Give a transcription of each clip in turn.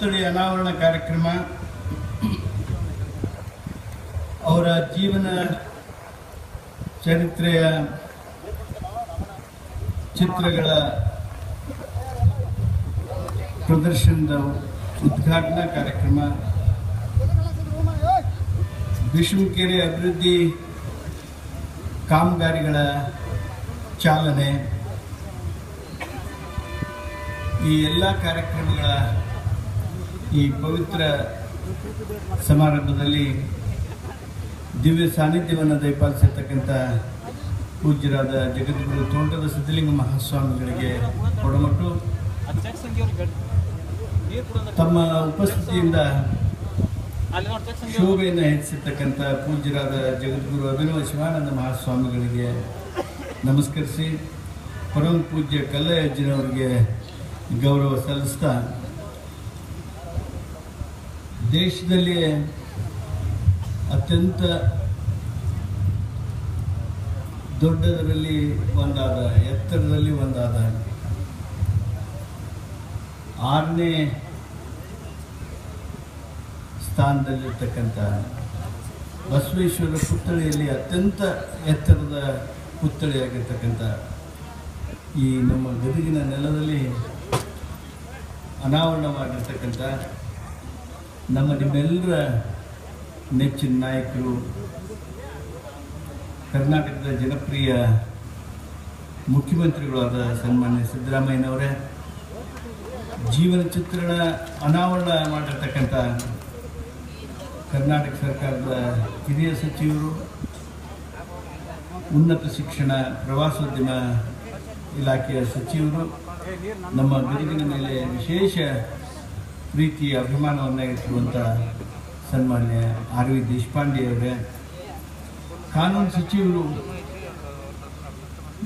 ಪುತ್ಥಳಿ ಅನಾವರಣ ಕಾರ್ಯಕ್ರಮ. ಅವರ ಜೀವನ ಚರಿತ್ರೆಯ ಚಿತ್ರಗಳ ಪ್ರದರ್ಶನದ ಉದ್ಘಾಟನಾ ಕಾರ್ಯಕ್ರಮ. ಭೀಷ್ಮಕೆರೆ ಅಭಿವೃದ್ಧಿ ಕಾಮಗಾರಿಗಳ ಚಾಲನೆ. ಈ ಎಲ್ಲ ಕಾರ್ಯಕ್ರಮಗಳ ಈ ಪವಿತ್ರ ಸಮಾರಂಭದಲ್ಲಿ ದಿವ್ಯ ಸಾನ್ನಿಧ್ಯವನ್ನು ದಯಪಾಲಿಸಿರ್ತಕ್ಕಂಥ ಪೂಜ್ಯರಾದ ಜಗದ್ಗುರು ತೋಂಟದ ಸಿದ್ಧಲಿಂಗ ಮಹಾಸ್ವಾಮಿಗಳಿಗೆ ಕೊಡಮಟ್ಟು. ತಮ್ಮ ಉಪಸ್ಥಿತಿಯಿಂದ ಶೋಭೆಯನ್ನು ಹೆಚ್ಚಿರ್ತಕ್ಕಂಥ ಪೂಜ್ಯರಾದ ಜಗದ್ಗುರು ಅಭಿನವ ಶಿವಾನಂದ ಮಹಾಸ್ವಾಮಿಗಳಿಗೆ ನಮಸ್ಕರಿಸಿ. ಪರಮ ಪೂಜ್ಯ ಕಲ್ಲಯ್ಯಜ್ಜನವರಿಗೆ ಗೌರವ ಸಲ್ಲಿಸ್ತಾ ದೇಶದಲ್ಲಿ ಅತ್ಯಂತ ದೊಡ್ಡದರಲ್ಲಿ ಒಂದಾದ, ಎತ್ತರದಲ್ಲಿ ಒಂದಾದ ಆರನೇ ಸ್ಥಾನದಲ್ಲಿರ್ತಕ್ಕಂಥ ಬಸವೇಶ್ವರ ಪುತ್ಥಳಿಯಲ್ಲಿ ಅತ್ಯಂತ ಎತ್ತರದ ಪುತ್ಥಳಿಯಾಗಿರ್ತಕ್ಕಂಥ ಈ ನಮ್ಮ ಗದುಗಿನ ನೆಲದಲ್ಲಿ ಅನಾವರಣವಾಗಿರ್ತಕ್ಕಂಥ ನಮ್ಮ ನಿಮ್ಮೆಲ್ಲರ ನೆಚ್ಚಿನ ನಾಯಕರು, ಕರ್ನಾಟಕದ ಜನಪ್ರಿಯ ಮುಖ್ಯಮಂತ್ರಿಗಳಾದ ಸನ್ಮಾನ್ಯ ಸಿದ್ದರಾಮಯ್ಯನವರೇ, ಜೀವನ ಚಿತ್ರಣ ಅನಾವರಣ ಮಾಡಿರ್ತಕ್ಕಂಥ ಕರ್ನಾಟಕ ಸರ್ಕಾರದ ಹಿರಿಯ ಸಚಿವರು, ಉನ್ನತ ಶಿಕ್ಷಣ ಪ್ರವಾಸೋದ್ಯಮ ಇಲಾಖೆಯ ಸಚಿವರು, ನಮ್ಮ ಗದಗಿನ ಮೇಲೆ ವಿಶೇಷ ಪ್ರೀತಿ ಅಭಿಮಾನವನ್ನು ಇಟ್ಟಿರುವಂಥ ಸನ್ಮಾನ್ಯ ಆರ್ ವಿ ದೇಶಪಾಂಡೆ ಅವರೇ. ಕಾನೂನು ಸಚಿವರು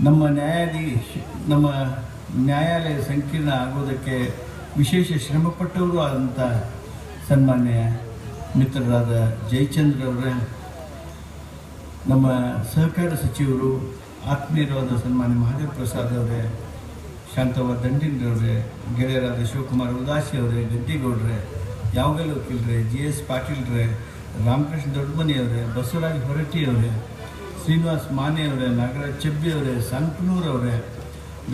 ನಮ್ಮ ನ್ಯಾಯಾಧೀಶ, ನಮ್ಮ ನ್ಯಾಯಾಲಯ ಸಂಕೀರ್ಣ ಆಗೋದಕ್ಕೆ ವಿಶೇಷ ಶ್ರಮಪಟ್ಟವರು ಆದಂಥ ಸನ್ಮಾನ್ಯ ಮಿತ್ರರಾದ ಜಯಚಂದ್ರ ಅವರೇ. ನಮ್ಮ ಸಹಕಾರ ಸಚಿವರು, ಆತ್ಮೀಯರಾದ ಸನ್ಮಾನ್ಯ ಮಹಾದೇವ ಪ್ರಸಾದ್ ಅವರೇ. ಶಾಂತವ ದಂಡಿನವ್ರೆ ಗೆಳೆಯರಾದ ಶಿವಕುಮಾರ್ ಉದಾಸಿ ಅವರೇ, ಗದ್ದಿಗೌಡ್ರೆ, ಯಾವಗಲ್ ವಕೀಲ್ರೆ ಜಿ ಎಸ್ ಪಾಟೀಲ್ರೆ, ರಾಮಕೃಷ್ಣ ದೊಡ್ಡಮನಿ ಅವರೇ, ಬಸವರಾಜ್ ಹೊರಟ್ಟಿ ಅವರೇ, ಶ್ರೀನಿವಾಸ್ ಮಾನೆ ಅವರೇ, ನಾಗರಾಜ್ ಚೆಬ್ಬಿ ಅವರೇ ಸಂಕನೂರ್ ಅವರೇ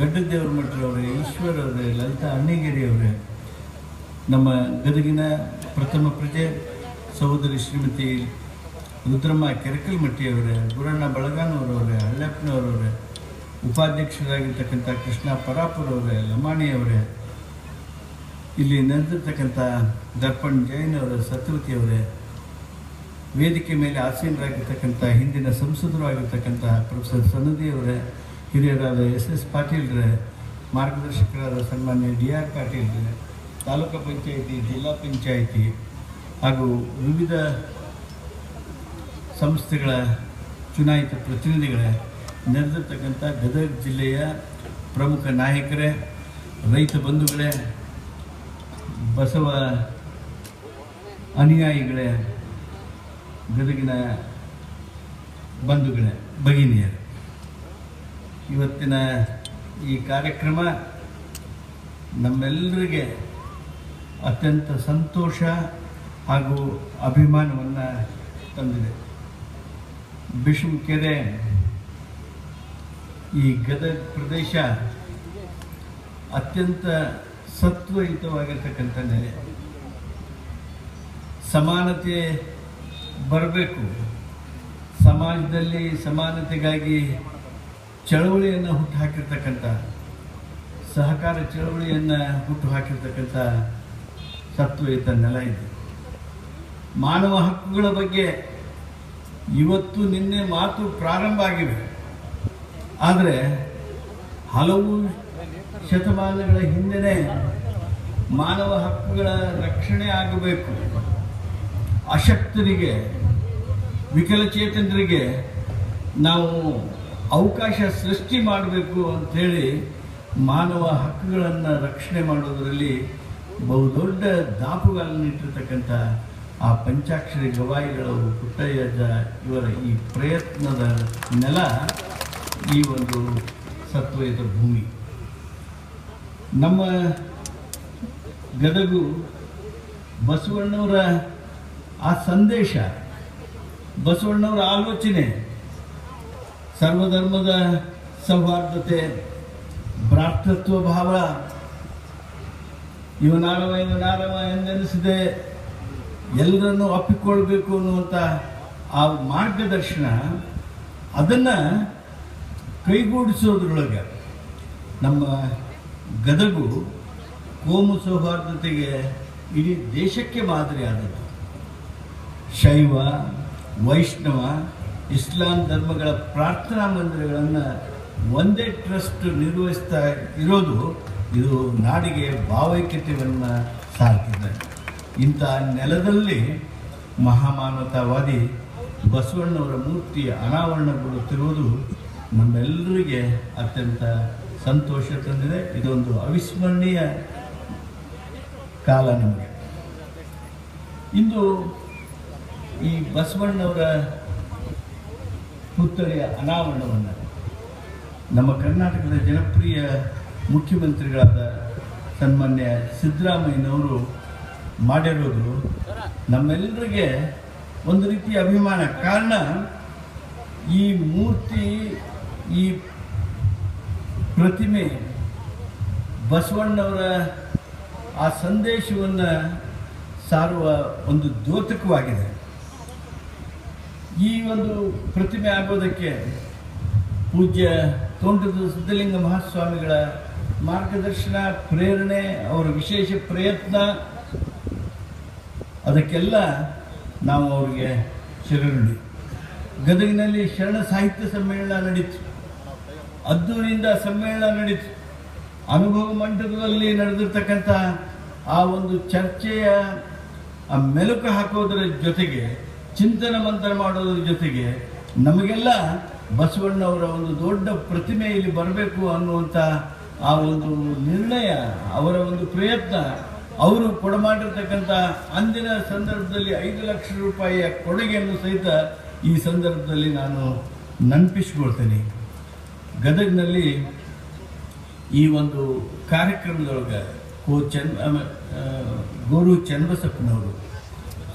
ಗಡ್ಡದೇವ್ರ ಮಠರವರೇ ಈಶ್ವರವರೇ ಲಲಿತಾ ಅಣ್ಣಿಗೇರಿ ಅವರೇ. ನಮ್ಮ ಗದಗಿನ ಪ್ರಥಮ ಪ್ರಜೆ ಸಹೋದರಿ ಶ್ರೀಮತಿ ರುದ್ರಮ್ಮ ಕೆರಕಲ್ಮಟ್ಟಿಯವರೇ ಗುರಣ್ಣ ಬಳಗಾನವರವರೇ ಹಳ್ಳಪ್ಪನವರವರೇ ಉಪಾಧ್ಯಕ್ಷರಾಗಿರ್ತಕ್ಕಂಥ ಕೃಷ್ಣ ಪರಾಪುರವರೇ ಲಮಾಣಿಯವರೇ ಇಲ್ಲಿ ನೆರೆದಿರ್ತಕ್ಕಂಥ ದರ್ಪಣ್ ಜೈನ್ ಅವರ ಸತ್ಯವತಿ ಅವರೇ, ವೇದಿಕೆ ಮೇಲೆ ಆಸೀನರಾಗಿರ್ತಕ್ಕಂಥ ಹಿಂದಿನ ಸಂಸದರು ಆಗಿರ್ತಕ್ಕಂಥ ಪ್ರೊಫೆಸರ್ ಸನದಿ ಅವರೇ, ಹಿರಿಯರಾದ ಎಸ್ ಎಸ್ ಪಾಟೀಲ್ರೇ ಮಾರ್ಗದರ್ಶಕರಾದ ಸನ್ಮಾನ್ಯ ಡಿ ಆರ್ ಪಾಟೀಲ್ರೇ ತಾಲೂಕು ಪಂಚಾಯಿತಿ, ಜಿಲ್ಲಾ ಪಂಚಾಯಿತಿ ಹಾಗೂ ವಿವಿಧ ಸಂಸ್ಥೆಗಳ ಚುನಾಯಿತ ಪ್ರತಿನಿಧಿಗಳೇ ನೆರೆದಿರ್ತಕ್ಕಂಥ ಗದಗ ಜಿಲ್ಲೆಯ ಪ್ರಮುಖ ನಾಯಕರೇ, ರೈತ ಬಂಧುಗಳೇ, ಬಸವ ಅನುಯಾಯಿಗಳೇ, ಗದಗಿನ ಬಂಧುಗಳೇ, ಭಗಿನಿಯರು. ಇವತ್ತಿನ ಈ ಕಾರ್ಯಕ್ರಮ ನಮ್ಮೆಲ್ಲರಿಗೆ ಅತ್ಯಂತ ಸಂತೋಷ ಹಾಗೂ ಅಭಿಮಾನವನ್ನು ತಂದಿದೆ. ಕೆರೆ ಈ ಗದಗ ಪ್ರದೇಶ ಅತ್ಯಂತ ಸತ್ವಯುತವಾಗಿರ್ತಕ್ಕಂಥ ನೆಲೆ. ಸಮಾನತೆ ಬರಬೇಕು. ಸಮಾಜದಲ್ಲಿ ಸಮಾನತೆಗಾಗಿ ಚಳವಳಿಯನ್ನು ಹುಟ್ಟುಹಾಕಿರ್ತಕ್ಕಂಥ ಸಹಕಾರ ಚಳವಳಿಯನ್ನು ಹುಟ್ಟು ಹಾಕಿರ್ತಕ್ಕಂಥ ಸತ್ವಯುತ ನೆಲ ಇದೆ. ಮಾನವ ಹಕ್ಕುಗಳ ಬಗ್ಗೆ ಇವತ್ತು ನಿನ್ನೆ ಮಾತು ಪ್ರಾರಂಭ ಆಗಿವೆ. ಆದರೆ ಹಲವು ಶತಮಾನಗಳ ಹಿಂದೆ ಮಾನವ ಹಕ್ಕುಗಳ ರಕ್ಷಣೆ ಆಗಬೇಕು. ಅಶಕ್ತರಿಗೆ, ವಿಕಲಚೇತನರಿಗೆ ನಾವು ಅವಕಾಶ ಸೃಷ್ಟಿ ಮಾಡಬೇಕು ಅಂಥೇಳಿ ಮಾನವ ಹಕ್ಕುಗಳನ್ನು ರಕ್ಷಣೆ ಮಾಡೋದರಲ್ಲಿ ಬಹುದೊಡ್ಡ ದಾಪುಗಾಲನ್ನಿಟ್ಟಿರ್ತಕ್ಕಂಥ ಆ ಪಂಚಾಕ್ಷರಿ ಗವಾಯಿಗಳು ಪುಟ್ಟಯ್ಯಜ್ಜ ಇವರ ಈ ಪ್ರಯತ್ನದ ನೆಲ ಈ ಒಂದು ಸತ್ವಯುತ ಭೂಮಿ. ನಮ್ಮ ಗದಗು ಬಸವಣ್ಣವರ ಆ ಸಂದೇಶ, ಬಸವಣ್ಣವರ ಆಲೋಚನೆ, ಸರ್ವಧರ್ಮದ ಸೌಹಾರ್ದತೆ, ಭ್ರಾತೃತ್ವ ಭಾವ ಇವನಾರವ ಇವನಾರವ ಎಂದೆನಿಸಿದೆ, ಎಲ್ಲರನ್ನು ಒಪ್ಪಿಕೊಳ್ಬೇಕು ಅನ್ನುವಂಥ ಆ ಮಾರ್ಗದರ್ಶನ, ಅದನ್ನು ಕೈಗೂಡಿಸೋದ್ರೊಳಗೆ ನಮ್ಮ ಗದಗು ಕೋಮು ಸೌಹಾರ್ದತೆಗೆ ಇಡೀ ದೇಶಕ್ಕೆ ಮಾದರಿಯಾದದ್ದು ಶೈವ, ವೈಷ್ಣವ, ಇಸ್ಲಾಂ ಧರ್ಮಗಳ ಪ್ರಾರ್ಥನಾ ಮಂದಿರಗಳನ್ನು ಒಂದೇ ಟ್ರಸ್ಟ್ ನಿರ್ವಹಿಸ್ತಾ ಇರೋದು ಇದು ನಾಡಿಗೆ ಭಾವೈಕ್ಯತೆಯನ್ನು ಸಾರ್ತಿದೆ. ಇಂಥ ನೆಲದಲ್ಲಿ ಮಹಾಮಾನವತಾವಾದಿ ಬಸವಣ್ಣವರ ಮೂರ್ತಿ ಅನಾವರಣಗೊಳ್ಳುತ್ತಿರುವುದು ನಮ್ಮೆಲ್ಲರಿಗೆ ಅತ್ಯಂತ ಸಂತೋಷ ತಂದಿದೆ. ಇದೊಂದು ಅವಿಸ್ಮರಣೀಯ ಕಾಲ ನಮಗೆ. ಇಂದು ಈ ಬಸವಣ್ಣವರ ಪುತ್ಥಳಿಯ ಅನಾವರಣವನ್ನು ನಮ್ಮ ಕರ್ನಾಟಕದ ಜನಪ್ರಿಯ ಮುಖ್ಯಮಂತ್ರಿಗಳಾದ ಸನ್ಮಾನ್ಯ ಸಿದ್ದರಾಮಯ್ಯನವರು ಮಾಡಿರೋದು ನಮ್ಮೆಲ್ಲರಿಗೆ ಒಂದು ರೀತಿಯ ಅಭಿಮಾನ. ಕಾರಣ ಈ ಮೂರ್ತಿ ಈ ಪ್ರತಿಮೆ ಬಸವಣ್ಣವರ ಆ ಸಂದೇಶವನ್ನು ಸಾರುವ ಒಂದು ದ್ಯೋತಕವಾಗಿದೆ. ಈ ಒಂದು ಪ್ರತಿಮೆ ಆಗೋದಕ್ಕೆ ಪೂಜ್ಯ ತೋಂಟದ ಸಿದ್ಧಲಿಂಗ ಮಹಾಸ್ವಾಮಿಗಳ ಮಾರ್ಗದರ್ಶನ, ಪ್ರೇರಣೆ, ಅವರ ವಿಶೇಷ ಪ್ರಯತ್ನ, ಅದಕ್ಕೆಲ್ಲ ನಾವು ಅವರಿಗೆ ಶರಣಿ. ಗದಗಿನಲ್ಲಿ ಶರಣ ಸಾಹಿತ್ಯ ಸಮ್ಮೇಳನ ನಡೀತು. ಅದ್ದೂರಿಯಿಂದ ಸಮ್ಮೇಳನ ನಡೀತು. ಅನುಭವ ಮಂಟಪದಲ್ಲಿ ನಡೆದಿರ್ತಕ್ಕಂಥ ಆ ಒಂದು ಚರ್ಚೆಯ, ಆ ಮೆಲುಕು ಹಾಕೋದರ ಜೊತೆಗೆ, ಚಿಂತನ ಮಂತ್ರ ಮಾಡೋದ್ರ ಜೊತೆಗೆ ನಮಗೆಲ್ಲ ಬಸವಣ್ಣವರ ಒಂದು ದೊಡ್ಡ ಪ್ರತಿಮೆ ಇಲ್ಲಿ ಬರಬೇಕು ಅನ್ನುವಂಥ ಆ ಒಂದು ನಿರ್ಣಯ, ಅವರ ಒಂದು ಪ್ರಯತ್ನ, ಅವರು ಕೊಡಮಾಡಿರ್ತಕ್ಕಂಥ ಅಂದಿನ ಸಂದರ್ಭದಲ್ಲಿ ಐದು ಲಕ್ಷ ರೂಪಾಯಿಯ ಕೊಡುಗೆಯನ್ನು ಸಹಿತ ಈ ಸಂದರ್ಭದಲ್ಲಿ ನಾನು ನೆನಪಿಸ್ಕೊಳ್ತೇನೆ. ಗದಗ್ನಲ್ಲಿ ಈ ಒಂದು ಕಾರ್ಯಕ್ರಮದೊಳಗೆ ಕೋ ಚನ್ ಗೋರು ಚನ್ನಬಸಪ್ಪನವರು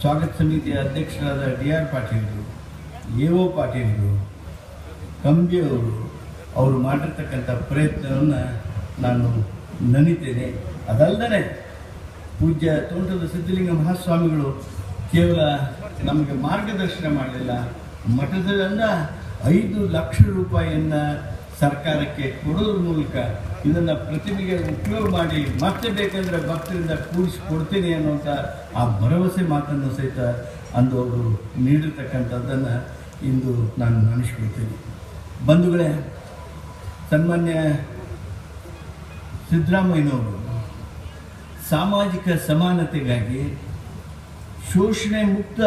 ಸ್ವಾಗತ ಸಮಿತಿಯ ಅಧ್ಯಕ್ಷರಾದ ಡಿ ಆರ್ ಪಾಟೀಲ್ರು ಎ ಒ ಪಾಟೀಲ್ರು ಕಂಬಿಯವರು ಅವರು ಮಾಡಿರ್ತಕ್ಕಂಥ ಪ್ರಯತ್ನವನ್ನು ನಾನು ನನಿತೇನೆ. ಅದಲ್ಲದೆ ಪೂಜ್ಯ ತೋಂಟದ ಸಿದ್ಧಲಿಂಗ ಮಹಾಸ್ವಾಮಿಗಳು ಕೇವಲ ನಮಗೆ ಮಾರ್ಗದರ್ಶನ ಮಾಡಲಿಲ್ಲ. ಮಠದಲ್ಲ ಐದು ಲಕ್ಷ ರೂಪಾಯಿಯನ್ನು ಸರ್ಕಾರಕ್ಕೆ ಕೊಡೋದ್ರ ಮೂಲಕ ಇದನ್ನು ಪ್ರತಿಭೆಗೆ ಉಪಯೋಗ ಮಾಡಿ ಮತ್ತೆ ಬೇಕಂದ್ರೆ ಭಕ್ತರಿಂದ ಕೂಡಿಸಿ ಕೊಡ್ತೀನಿ ಅನ್ನುವಂಥ ಆ ಭರವಸೆ ಮಾತನ್ನು ಸಹಿತ ಅಂದು ಅವರು ನೀಡಿರ್ತಕ್ಕಂಥದ್ದನ್ನು ಇಂದು ನಾನು ನೆನೆಸ್ಕೊಳ್ತೀನಿ ಬಂಧುಗಳೇ, ಸನ್ಮಾನ್ಯ ಸಿದ್ದರಾಮಯ್ಯನವರು ಸಾಮಾಜಿಕ ಸಮಾನತೆಗಾಗಿ ಶೋಷಣೆ ಮುಕ್ತ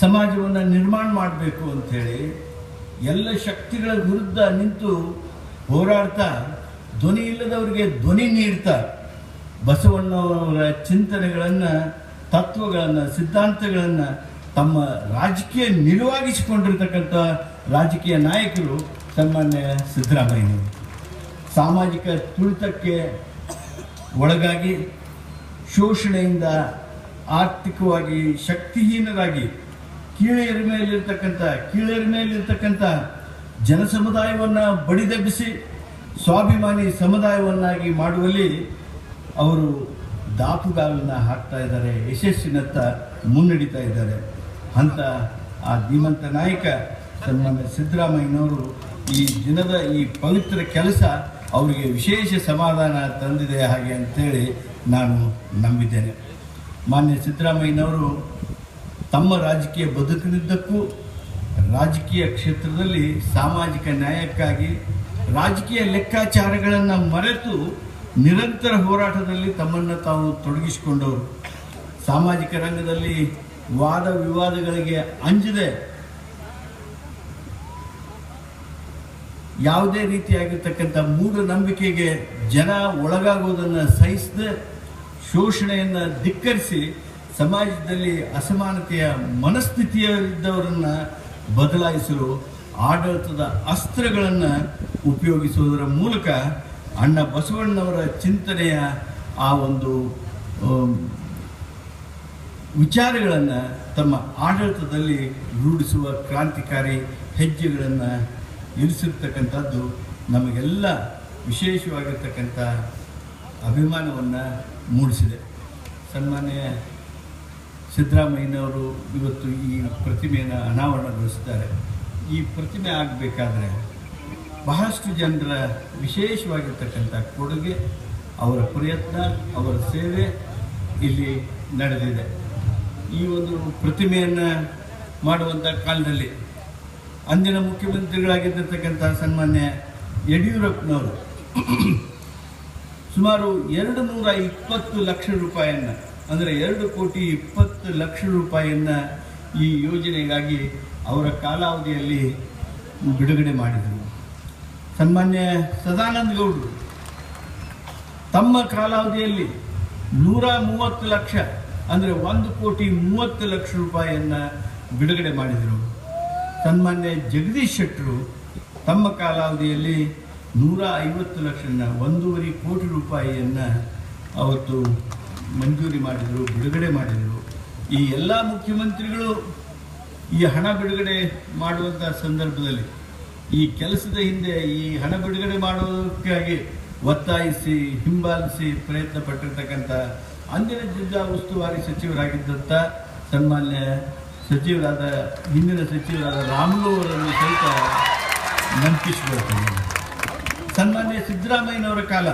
ಸಮಾಜವನ್ನು ನಿರ್ಮಾಣ ಮಾಡಬೇಕು ಅಂಥೇಳಿ ಎಲ್ಲ ಶಕ್ತಿಗಳ ವಿರುದ್ಧ ನಿಂತು ಹೋರಾಡ್ತಾ ಧ್ವನಿ ಇಲ್ಲದವರಿಗೆ ಧ್ವನಿ ನೀಡ್ತಾ ಬಸವಣ್ಣವರ ಚಿಂತನೆಗಳನ್ನು, ತತ್ವಗಳನ್ನು, ಸಿದ್ಧಾಂತಗಳನ್ನು ತಮ್ಮ ರಾಜಕೀಯ ನಿಲುವಾಗಿಸಿಕೊಂಡಿರ್ತಕ್ಕಂಥ ರಾಜಕೀಯ ನಾಯಕರು ಸನ್ಮಾನ್ಯ ಸಿದ್ದರಾಮಯ್ಯ ಸಾಮಾಜಿಕ ತುಳಿತಕ್ಕೆ ಒಳಗಾಗಿ ಶೋಷಣೆಯಿಂದ ಆರ್ಥಿಕವಾಗಿ ಶಕ್ತಿಹೀನರಾಗಿ ಕೀಳೇರಿ ಕೀಳೆರಿಮೆಯಲ್ಲಿರ್ತಕ್ಕಂಥ ಕೀಳೇರಿ ಮೇಲಿರ್ತಕ್ಕಂಥ ಜನಸಮುದಾಯವನ್ನು ಬಡಿದೆಬ್ಬಿಸಿ ಸ್ವಾಭಿಮಾನಿ ಸಮುದಾಯವನ್ನಾಗಿ ಮಾಡುವಲ್ಲಿ ಅವರು ದಾಪುಗಾಲನ್ನು ಹಾಕ್ತಾ ಇದ್ದಾರೆ, ಯಶಸ್ಸಿನತ್ತ ಮುನ್ನಡೀತಾ ಇದ್ದಾರೆ. ಅಂತ ಆ ಧೀಮಂತ ನಾಯಕ ಸನ್ಮಾನ್ಯ ಸಿದ್ದರಾಮಯ್ಯನವರು ಈ ದಿನದ ಈ ಪವಿತ್ರ ಕೆಲಸ ಅವರಿಗೆ ವಿಶೇಷ ಸಮಾಧಾನ ತಂದಿದೆ ಹಾಗೆ ಅಂತೇಳಿ ನಾನು ನಂಬಿದ್ದೇನೆ. ಮಾನ್ಯ ಸಿದ್ದರಾಮಯ್ಯನವರು ತಮ್ಮ ರಾಜಕೀಯ ಬದುಕಿನಿದ್ದಕ್ಕೂ ರಾಜಕೀಯ ಕ್ಷೇತ್ರದಲ್ಲಿ ಸಾಮಾಜಿಕ ನ್ಯಾಯಕ್ಕಾಗಿ ರಾಜಕೀಯ ಲೆಕ್ಕಾಚಾರಗಳನ್ನು ಮರೆತು ನಿರಂತರ ಹೋರಾಟದಲ್ಲಿ ತಮ್ಮನ್ನು ತಾವು ತೊಡಗಿಸಿಕೊಂಡವರು. ಸಾಮಾಜಿಕ ರಂಗದಲ್ಲಿ ವಾದ ವಿವಾದಗಳಿಗೆ ಅಂಜದೆ ಯಾವುದೇ ರೀತಿಯಾಗಿರ್ತಕ್ಕಂಥ ಮೂಢನಂಬಿಕೆಗೆ ಜನ ಒಳಗಾಗೋದನ್ನು ಸಹಿಸದೆ ಶೋಷಣೆಯನ್ನು ಧಿಕ್ಕರಿಸಿ ಸಮಾಜದಲ್ಲಿ ಅಸಮಾನತೆಯ ಮನಸ್ಥಿತಿಯಲ್ಲಿದ್ದವರನ್ನು ಬದಲಾಯಿಸಲು ಆಡಳಿತದ ಅಸ್ತ್ರಗಳನ್ನು ಉಪಯೋಗಿಸುವುದರ ಮೂಲಕ ಅಣ್ಣ ಬಸವಣ್ಣವರ ಚಿಂತನೆಯ ಆ ಒಂದು ವಿಚಾರಗಳನ್ನು ತಮ್ಮ ಆಡಳಿತದಲ್ಲಿ ರೂಢಿಸುವ ಕ್ರಾಂತಿಕಾರಿ ಹೆಜ್ಜೆಗಳನ್ನು ಇರಿಸಿರ್ತಕ್ಕಂಥದ್ದು ನಮಗೆಲ್ಲ ವಿಶೇಷವಾಗಿರ್ತಕ್ಕಂಥ ಅಭಿಮಾನವನ್ನು ಮೂಡಿಸಿದೆ. ಸನ್ಮಾನ್ಯ ಸಿದ್ದರಾಮಯ್ಯನವರು ಇವತ್ತು ಈ ಪ್ರತಿಮೆಯನ್ನು ಅನಾವರಣಗೊಳಿಸಿದ್ದಾರೆ. ಈ ಪ್ರತಿಮೆ ಆಗಬೇಕಾದ್ರೆ ಬಹಳಷ್ಟು ಜನರ ವಿಶೇಷವಾಗಿರ್ತಕ್ಕಂಥ ಕೊಡುಗೆ, ಅವರ ಪ್ರಯತ್ನ, ಅವರ ಸೇವೆ ಇಲ್ಲಿ ನಡೆದಿದೆ. ಈ ಒಂದು ಪ್ರತಿಮೆಯನ್ನು ಮಾಡುವಂಥ ಕಾಲದಲ್ಲಿ ಅಂದಿನ ಮುಖ್ಯಮಂತ್ರಿಗಳಾಗಿದ್ದಿರ್ತಕ್ಕಂಥ ಸನ್ಮಾನ್ಯ ಯಡಿಯೂರಪ್ಪನವರು ಸುಮಾರು ಎರಡು ನೂರ ಇಪ್ಪತ್ತು ಲಕ್ಷ ರೂಪಾಯಿಯನ್ನು ಅಂದರೆ ಎರಡು ಕೋಟಿ ಇಪ್ಪತ್ತು ಲಕ್ಷ ರೂಪಾಯಿಯನ್ನು ಈ ಯೋಜನೆಗಾಗಿ ಅವರ ಕಾಲಾವಧಿಯಲ್ಲಿ ಬಿಡುಗಡೆ ಮಾಡಿದರು. ಸನ್ಮಾನ್ಯ ಸದಾನಂದ ಗೌಡರು, ತಮ್ಮ ಕಾಲಾವಧಿಯಲ್ಲಿ ನೂರ ಮೂವತ್ತು ಲಕ್ಷ ಅಂದರೆ ಒಂದು ಕೋಟಿ ಮೂವತ್ತು ಲಕ್ಷ ರೂಪಾಯಿಯನ್ನು ಬಿಡುಗಡೆ ಮಾಡಿದರು. ಸನ್ಮಾನ್ಯ ಜಗದೀಶ್ ಶೆಟ್ಟರು ತಮ್ಮ ಕಾಲಾವಧಿಯಲ್ಲಿ ನೂರ ಐವತ್ತು ಲಕ್ಷನ ಒಂದೂವರೆ ಕೋಟಿ ರೂಪಾಯಿಯನ್ನು ಅವತ್ತು ಮಂಜೂರಿ ಮಾಡಿದರು, ಬಿಡುಗಡೆ ಮಾಡಿದರು. ಈ ಎಲ್ಲ ಮುಖ್ಯಮಂತ್ರಿಗಳು ಈ ಹಣ ಬಿಡುಗಡೆ ಮಾಡುವಂಥ ಸಂದರ್ಭದಲ್ಲಿ ಈ ಕೆಲಸದ ಹಿಂದೆ ಈ ಹಣ ಬಿಡುಗಡೆ ಮಾಡುವುದಕ್ಕಾಗಿ ಒತ್ತಾಯಿಸಿ, ಹಿಂಬಾಲಿಸಿ ಪ್ರಯತ್ನ ಪಟ್ಟಿರ್ತಕ್ಕಂಥ ಅಂದಿನ ಜಿಲ್ಲಾ ಉಸ್ತುವಾರಿ ಸಚಿವರಾಗಿದ್ದಂಥ ಸನ್ಮಾನ್ಯ ಸಚಿವರಾದ, ಹಿಂದಿನ ಸಚಿವರಾದ ರಾಮುಲು ಅವರನ್ನು ಸಹಿತ ನೆನಪಿಸಿಕೊಳ್ತೇನೆ ಸನ್ಮಾನ್ಯ ಸಿದ್ದರಾಮಯ್ಯನವರ ಕಾಲ,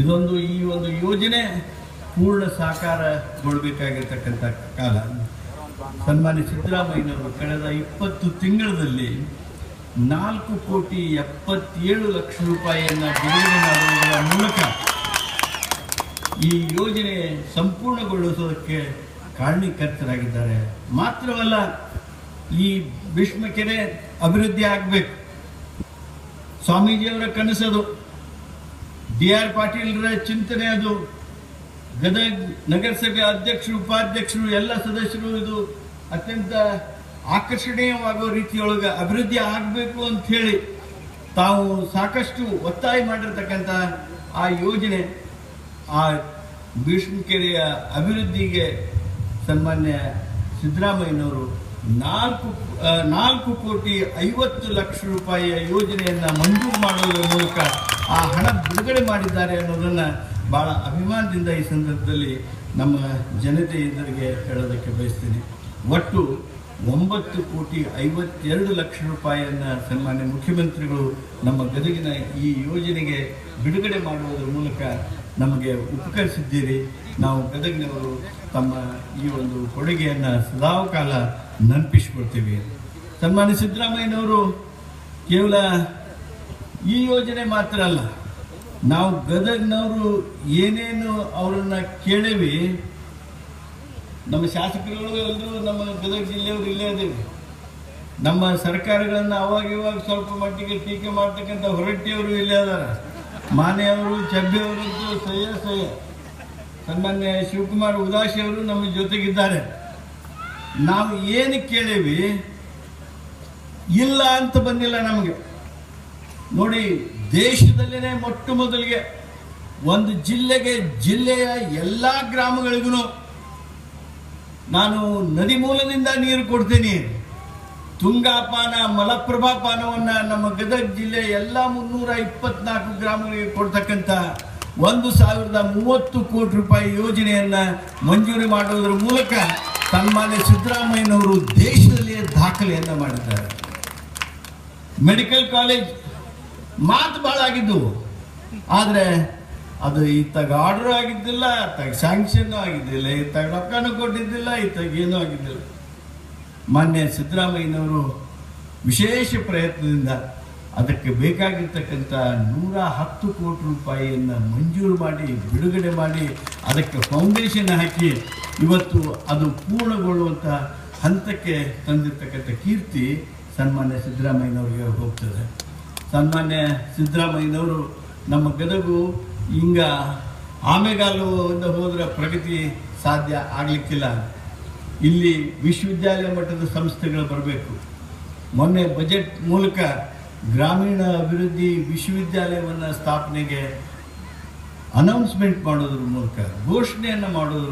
ಇದೊಂದು ಈ ಒಂದು ಯೋಜನೆ ಪೂರ್ಣ ಸಾಕಾರಗೊಳ್ಬೇಕಾಗಿರ್ತಕ್ಕಂಥ ಕಾಲ. ಸನ್ಮಾನ್ಯ ಸಿದ್ದರಾಮಯ್ಯನವರು ಕಳೆದ ಇಪ್ಪತ್ತು ತಿಂಗಳಲ್ಲಿ ನಾಲ್ಕು ಕೋಟಿ ಎಪ್ಪತ್ತೇಳು ಲಕ್ಷ ರೂಪಾಯಿಯನ್ನು ಬಿಡುಗಡೆ ಮಾಡುವುದರ ಮೂಲಕ ಈ ಯೋಜನೆ ಸಂಪೂರ್ಣಗೊಳಿಸೋದಕ್ಕೆ ಕಾರಣೀಕರ್ತರಾಗಿದ್ದಾರೆ. ಮಾತ್ರವಲ್ಲ, ಈ ಭೀಷ್ಮಕೆರೆ ಅಭಿವೃದ್ಧಿ ಆಗಬೇಕು. ಸ್ವಾಮೀಜಿಯವರ ಕನಸದು. ಡಿ ಆರ್ ಪಾಟೀಲ್ರ ಚಿಂತನೆ ಅದು. ಗದಗ ನಗರಸಭೆ ಅಧ್ಯಕ್ಷರು, ಉಪಾಧ್ಯಕ್ಷರು, ಎಲ್ಲ ಸದಸ್ಯರು ಇದು ಅತ್ಯಂತ ಆಕರ್ಷಣೀಯವಾಗೋ ರೀತಿಯೊಳಗೆ ಅಭಿವೃದ್ಧಿ ಆಗಬೇಕು ಅಂತ ಹೇಳಿ ತಾವು ಸಾಕಷ್ಟು ಒತ್ತಾಯ ಮಾಡಿರ್ತಕ್ಕಂಥ ಆ ಯೋಜನೆ ಆ ಭೀಷ್ಮಕೆರೆಯ ಅಭಿವೃದ್ಧಿಗೆ ಸನ್ಮಾನ್ಯ ಸಿದ್ದರಾಮಯ್ಯನವರು ನಾಲ್ಕು ನಾಲ್ಕು ಕೋಟಿ ಐವತ್ತು ಲಕ್ಷ ರೂಪಾಯಿಯ ಯೋಜನೆಯನ್ನು ಮಂಜೂರು ಮಾಡುವುದರ ಮೂಲಕ ಆ ಹಣ ಬಿಡುಗಡೆ ಮಾಡಿದ್ದಾರೆ ಅನ್ನೋದನ್ನು ಬಹಳ ಅಭಿಮಾನದಿಂದ ಈ ಸಂದರ್ಭದಲ್ಲಿ ನಮ್ಮ ಜನತೆ ಎದುರಿಗೆ ಹೇಳೋದಕ್ಕೆ ಬಯಸ್ತೀನಿ. ಒಟ್ಟು ಒಂಬತ್ತು ಕೋಟಿ ಐವತ್ತೆರಡು ಲಕ್ಷ ರೂಪಾಯಿಯನ್ನು ಸನ್ಮಾನ್ಯ ಮುಖ್ಯಮಂತ್ರಿಗಳು ನಮ್ಮ ಗದಗಿನ ಈ ಯೋಜನೆಗೆ ಬಿಡುಗಡೆ ಮಾಡುವುದರ ಮೂಲಕ ನಮಗೆ ಉಪಕರಿಸಿದ್ದೀರಿ. ನಾವು ಗದಗಿನವರು ತಮ್ಮ ಈ ಒಂದು ಕೊಡುಗೆಯನ್ನು ಸದಾಕಾಲ ನೆನಪಿಸ್ಕೊಳ್ತೀವಿ. ಸನ್ಮಾನ್ಯ ಸಿದ್ದರಾಮಯ್ಯನವರು ಕೇವಲ ಈ ಯೋಜನೆ ಮಾತ್ರ ಅಲ್ಲ ನಾವು ಗದಗ್ನವರು ಏನೇನು ಅವರನ್ನ ಕೇಳೇವಿ, ನಮ್ಮ ಶಾಸಕರುಗಳು ಎಲ್ಲರೂ ನಮ್ಮ ಗದಗ ಜಿಲ್ಲೆಯವರು ಇಲ್ಲೇ ಅದೇವಿ ನಮ್ಮ ಸರ್ಕಾರಗಳನ್ನು ಅವಾಗ ಇವಾಗ ಸ್ವಲ್ಪ ಮಟ್ಟಿಗೆ ಟೀಕೆ ಮಾಡ್ತಕ್ಕಂಥ ಹೊರಟ್ಟಿಯವರು ಇಲ್ಲೇ ಅದಾರ ಮಾನೆಯವರು ಚಬ್ಬಿಯವರಂತೂ ಸಹ್ಯ ಸಹ್ಯ. ಸನ್ಮಾನ್ಯ ಶಿವಕುಮಾರ್ ಉದಾಸಿಯವರು ನಮ್ಮ ಜೊತೆಗಿದ್ದಾರೆ. ನಾವು ಏನು ಕೇಳೇವಿ? ಇಲ್ಲ ಅಂತ ಬಂದಿಲ್ಲ ನಮಗೆ. ನೋಡಿ ದೇಶದಲ್ಲೇ ಮೊಟ್ಟ ಮೊದಲಿಗೆ ಒಂದು ಜಿಲ್ಲೆಗೆ ಜಿಲ್ಲೆಯ ಎಲ್ಲ ಗ್ರಾಮಗಳಿಗೂ ನಾನು ನದಿ ಮೂಲದಿಂದ ನೀರು ಕೊಡ್ತೀನಿ. ತುಂಗಾಪಾನ ಮಲಪ್ರಭಾ ಪಾನವನ್ನ ನಮ್ಮ ಗದಗ ಜಿಲ್ಲೆ ಎಲ್ಲ ಮುನ್ನೂರ ಇಪ್ಪತ್ನಾಲ್ಕು ಗ್ರಾಮಗಳಿಗೆ ಕೊಡ್ತಕ್ಕಂಥ ಒಂದು ಸಾವಿರದ ಮೂವತ್ತು ಕೋಟಿ ರೂಪಾಯಿ ಯೋಜನೆಯನ್ನ ಮಂಜೂರಿ ಮಾಡುವುದರ ಮೂಲಕ ತನ್ಮಾನೆ ಸಿದ್ದರಾಮಯ್ಯನವರು ದೇಶದಲ್ಲಿಯೇ ದಾಖಲೆಯನ್ನು ಮಾಡಿದ್ದಾರೆ. ಮೆಡಿಕಲ್ ಕಾಲೇಜ್ ಮಾತು ಭಾಳ ಆಗಿದ್ದು. ಆದರೆ ಅದು ಇತ್ತಾಗ ಆರ್ಡರ್ ಆಗಿದ್ದಿಲ್ಲ ಇತ್ತಾಗ ಸ್ಯಾಂಕ್ಷನ್ ಆಗಿದ್ದಿಲ್ಲ ಇತ್ತಾಗ ರೊಕ್ಕನೂ ಕೊಟ್ಟಿದ್ದಿಲ್ಲ ಇತ್ತಾಗ ಏನೂ ಆಗಿದ್ದಿಲ್ಲ. ಮಾನ್ಯ ಸಿದ್ದರಾಮಯ್ಯನವರು ವಿಶೇಷ ಪ್ರಯತ್ನದಿಂದ ಅದಕ್ಕೆ ಬೇಕಾಗಿರ್ತಕ್ಕಂಥ ನೂರ ಹತ್ತು ಕೋಟಿ ರೂಪಾಯಿಯನ್ನು ಮಂಜೂರು ಮಾಡಿ, ಬಿಡುಗಡೆ ಮಾಡಿ, ಅದಕ್ಕೆ ಫೌಂಡೇಶನ್ ಹಾಕಿ ಇವತ್ತು ಅದು ಪೂರ್ಣಗೊಳ್ಳುವಂಥ ಹಂತಕ್ಕೆ ತಂದಿರ್ತಕ್ಕಂಥ ಕೀರ್ತಿ ಸನ್ಮಾನ್ಯ ಸಿದ್ದರಾಮಯ್ಯನವರಿಗೆ ಹೋಗ್ತದೆ. ಸನ್ಮಾನ್ಯ ಸಿದ್ದರಾಮಯ್ಯನವರು, ನಮ್ಮ ಗದಗು ಹಿಂಗ ಆಮೆಗಾಲುವಿಂದ ಹೋದ್ರೆ ಪ್ರಗತಿ ಸಾಧ್ಯ ಆಗಲಿಕ್ಕಿಲ್ಲ. ಇಲ್ಲಿ ವಿಶ್ವವಿದ್ಯಾಲಯ ಮಟ್ಟದ ಸಂಸ್ಥೆಗಳು ಬರಬೇಕು. ಮೊನ್ನೆ ಬಜೆಟ್ ಮೂಲಕ ಗ್ರಾಮೀಣ ಅಭಿವೃದ್ಧಿ ವಿಶ್ವವಿದ್ಯಾಲಯವನ್ನು ಸ್ಥಾಪನೆಗೆ ಅನೌನ್ಸ್ಮೆಂಟ್ ಮಾಡೋದ್ರ ಮೂಲಕ ಘೋಷಣೆಯನ್ನು ಮಾಡೋದ್ರ